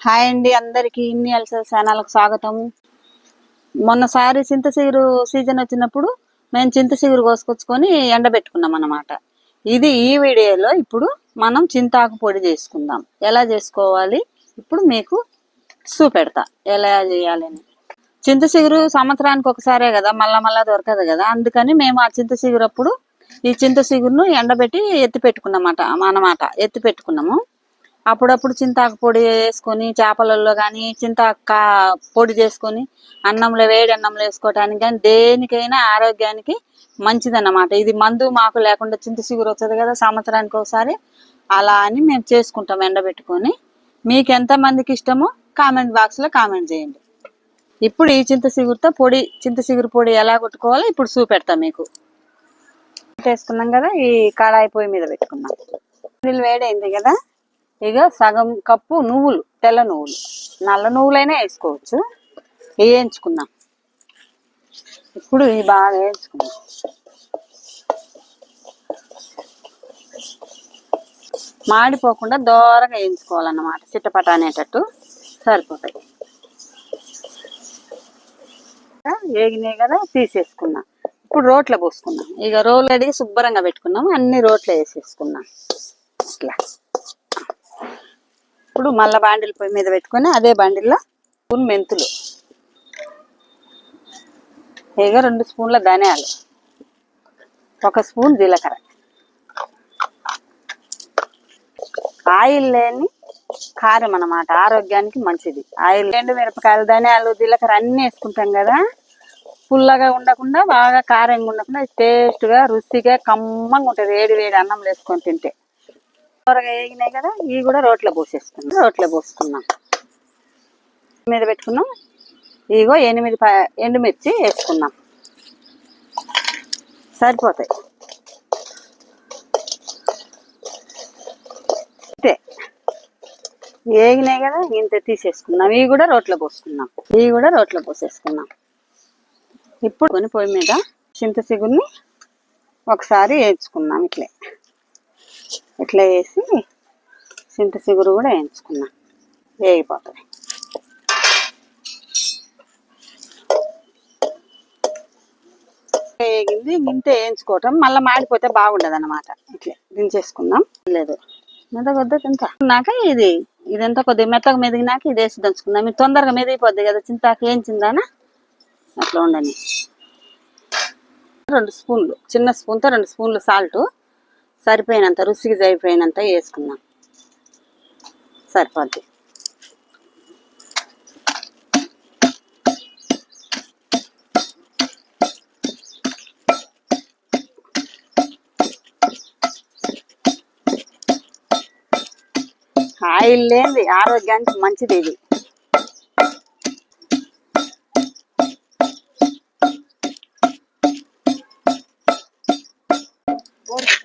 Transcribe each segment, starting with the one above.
Hi అండి అందరికి. ఇన్ని అలస ఛానల్కి స్వాగతం. మొన్నసారి చింతసిగురు సీజన్ వచ్చినప్పుడు మేము చింతసిగురు కోసుకొచ్చుకొని ఎండబెట్టుకున్నాం అన్నమాట. ఇది ఈ వీడియోలో ఇప్పుడు మనం చింతాకు పొడి చేసుకుందాం. ఎలా చేసుకోవాలి? ఇప్పుడు మీకు చూపెడతా. ఎలా చేయాలని చింతసిగురు సంవత్సరానికి ఒకసారే కదా మళ్ళా మళ్ళా దొరకదు కదా. అందుకని మేము ఆ చింతసిగురు అప్పుడు ఈ చింతసిగురును ఎండబెట్టి ఎత్తి పెట్టుకున్నమాట అన్నమాట. ఎత్తి పెట్టుకున్నాము. అప్పుడప్పుడు చింతాకు పొడి వేసుకొని చేపలలో కానీ చింతాకు పొడి చేసుకొని అన్నంలో వేడి అన్నంలో వేసుకోవటానికి కానీ దేనికైనా ఆరోగ్యానికి మంచిదన్నమాట. ఇది మందు మాకు లేకుండా చింత చిగురు వస్తుంది కదా సంవత్సరానికి ఒకసారి అలా అని మేము చేసుకుంటాం ఎండబెట్టుకొని. మీకు ఎంతమందికి ఇష్టమో కామెంట్ బాక్స్లో కామెంట్ చేయండి. ఇప్పుడు ఈ చింత చిగురుతో పొడి చింత చిగురు పొడి ఎలా కొట్టుకోవాలో ఇప్పుడు చూపెడతా మీకు. వేసుకున్నాం కదా ఈ కడాయి పొయ్యి మీద పెట్టుకున్నాం. నీళ్ళు వేడైంది కదా? ఇక సగం కప్పు నువ్వులు తెల్ల నువ్వులు. నల్ల నువ్వులైనా వేసుకోవచ్చు. వేయించుకుందాం. ఇప్పుడు ఇవి బాగా వేయించుకుందాం. మాడిపోకుండా దూరంగా వేయించుకోవాలన్నమాట. చిట్టపట అనేటట్టు సరిపోతాయి. వేగినాయి కదా తీసేసుకున్నాం ఇప్పుడు రోట్లో పోసుకున్నాం ఇక రోలు అడిగి శుభ్రంగా పెట్టుకున్నాం అన్ని రోట్లో వేసేసుకున్నాం ఇట్లా. ఇప్పుడు మళ్ళీ బాండిల్ పొయ్యి మీద పెట్టుకొని అదే బాండిల్లో స్పూన్ మెంతులు. ఇక రెండు స్పూన్ల ధనియాలు. ఒక స్పూన్ జీలకర్ర. ఆయిల్ లేని కారం అన్నమాట. ఆరోగ్యానికి మంచిది. ఆయిల్ ఎండు మిరపకాయలు ధనియాలు జీలకర్ర అన్ని వేసుకుంటాం కదా. పుల్లగా ఉండకుండా బాగా కారంగా ఉండకుండా టేస్ట్గా రుచిగా కమ్మంగా ఉంటుంది. వేడి వేడి అన్నం వేసుకొని తింటే. త్వరగా వేగినాయి కదా ఇవి కూడా రోట్లో పోసేసుకున్నాం. రోట్లో పోసుకున్నాం. మీద పెట్టుకున్నాం. ఇగో ఎనిమిది ఎండుమిర్చి వేసుకున్నాం. సరిపోతాయి. అంతే. వేగినాయి కదా ఇంత తీసేసుకున్నాం. ఇవి కూడా రోట్లో పోసుకున్నాం. ఇవి కూడా రోట్లో పోసేసుకున్నాం. ఇప్పుడు కొని పొయ్యి మీద చింత సిగురిని ఒకసారి వేయించుకున్నాం ఇట్లే. ఇట్లా వేసి చింత చిగురు కూడా వేయించుకున్నాం. వేగిపోతుంది. వేగింది గింతే వేయించుకోవటం. మళ్ళీ మాడిపోతే బాగుండదు అనమాట ఇట్లా దించేసుకుందాం. లేదు. మెదగొద్ద తింటా? ఉన్నాక ఇది ఇదంతా కొద్దిగా మెత్తగా మెదిగినాక ఇది వేసి దంచుకుందాం. ఇది తొందరగా మెదిగిపోద్ది కదా చింతాకు వేయించిందానా అట్లా ఉండని. రెండు స్పూన్లు చిన్న స్పూన్తో రెండు స్పూన్లు సాల్ట్. సరిపోయినంత రుచికి సరిపోయినంత వేసుకుందాం. సరిపోద్ది. ఆయిల్ లేనిది ఆరోగ్యానికి మంచిది ఇది.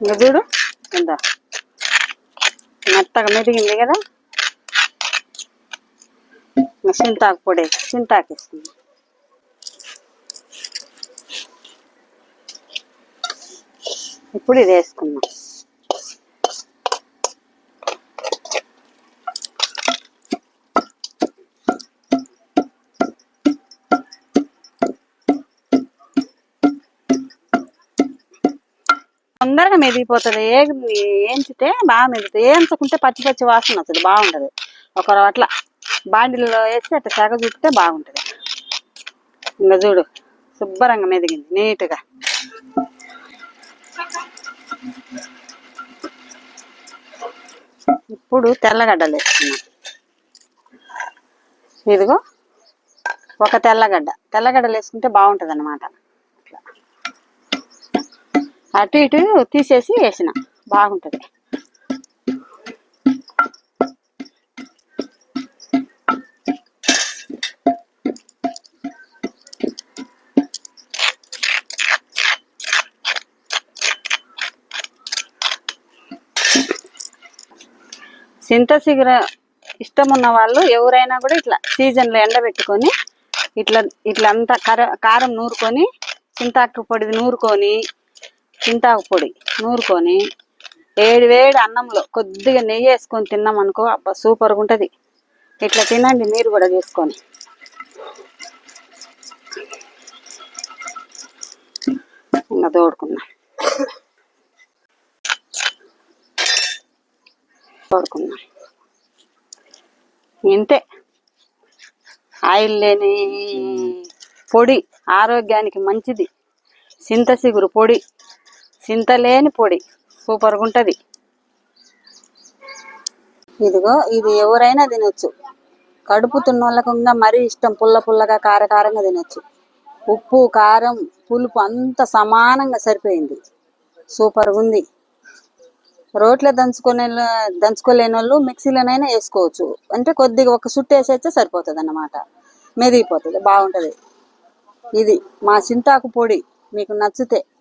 ఇంకా చూడు. ఇందా. మెత్తగా మెదిగింది కదా? సింతాకు చింతాకు పొడి చింతాకు ఇస్తుంది ఇప్పుడు ఇది వేసుకుందాం. తొందరగా మెదిగిపోతుంది. ఏ ఏంచితే బాగా మెదుగుతుంది. ఏంచుకుంటే పచ్చి పచ్చి వాసన వస్తుంది. బాగుంటుంది. ఒక అట్లా బాండిల్లో వేసి అట్లా శాఖ చూపితే బాగుంటుంది. ఇంకా చూడు శుభ్రంగా మెదిగింది. నీట్గా. ఇప్పుడు తెల్లగడ్డలు వేసుకున్నాం ఇదిగో ఒక తెల్లగడ్డ. తెల్లగడ్డలు వేసుకుంటే బాగుంటుంది అనమాట అటు ఇటు తీసేసి వేసిన. బాగుంటుంది. చింత ఇష్టం ఉన్న వాళ్ళు ఎవరైనా కూడా ఇట్లా సీజన్లో ఎండబెట్టుకొని ఇట్లా ఇట్లా అంతా కర కారం నూరుకొని చింతాకు పొడిది నూరుకొని చింతాకు పొడి నూరుకొని వేడి వేడి అన్నంలో కొద్దిగా నెయ్యి వేసుకొని తిన్నామనుకో అబ్బా సూపర్గా ఉంటుంది. ఇట్లా తినండి మీరు కూడా చేసుకొని. ఇంకా తోడుకున్నా. తోడుకున్నా. ఇంతే. ఆయిల్ లేని పొడి ఆరోగ్యానికి మంచిది. చింత చిగురు పొడి చింతలేని పొడి. సూపర్గా ఉంటుంది ఇదిగో ఇది ఎవరైనా తినొచ్చు. కడుపు తిన్నోళ్ళకు ఇంకా మరీ ఇష్టం. పుల్ల పుల్లగా కారకారంగా తినొచ్చు. ఉప్పు కారం పులుపు అంత సమానంగా సరిపోయింది. సూపర్గా ఉంది. రోట్లో దంచుకునే దంచుకోలేని వాళ్ళు మిక్సీలోనైనా వేసుకోవచ్చు. అంటే కొద్దిగా ఒక సుట్టు వేసేస్తే సరిపోతుంది అన్నమాట మెదిగిపోతుంది. బాగుంటుంది. ఇది మా చింతాకు పొడి. మీకు నచ్చితే